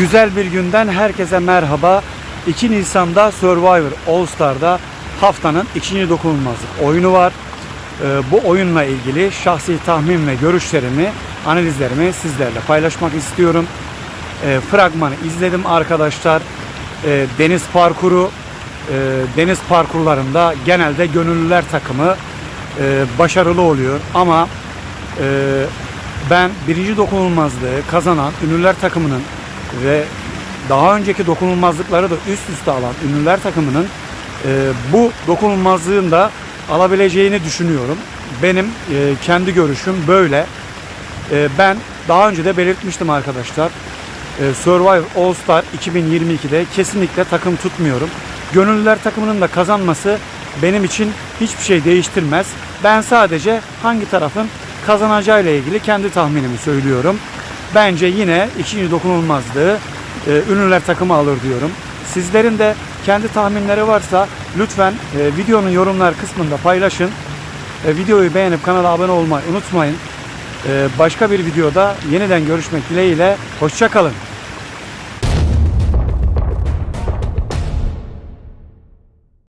Güzel bir günden herkese merhaba. 2 Nisan'da Survivor All Star'da haftanın ikinci dokunulmazlık oyunu var. Ee, bu oyunla ilgili şahsi tahmin ve görüşlerimi, analizlerimi sizlerle paylaşmak istiyorum. Ee, fragmanı izledim arkadaşlar. Ee, deniz parkuru, deniz parkurlarında genelde gönüllüler takımı başarılı oluyor ama ben birinci dokunulmazlığı kazanan ünlüler takımının ve daha önceki dokunulmazlıkları da üst üste alan ünlüler takımının e, bu dokunulmazlığın da alabileceğini düşünüyorum. Benim e, kendi görüşüm böyle. E, ben daha önce de belirtmiştim arkadaşlar. E, Survivor All Star 2022'de kesinlikle takım tutmuyorum. Gönüllüler takımının da kazanması benim için hiçbir şey değiştirmez. Ben sadece hangi tarafın kazanacağıyla ilgili kendi tahminimi söylüyorum. Bence yine ikinci dokunulmazlığı e, ünlüler takımı alır diyorum. Sizlerin de kendi tahminleri varsa lütfen e, videonun yorumlar kısmında paylaşın. E, videoyu beğenip kanala abone olmayı unutmayın. E, başka bir videoda yeniden görüşmek dileğiyle. Hoşçakalın.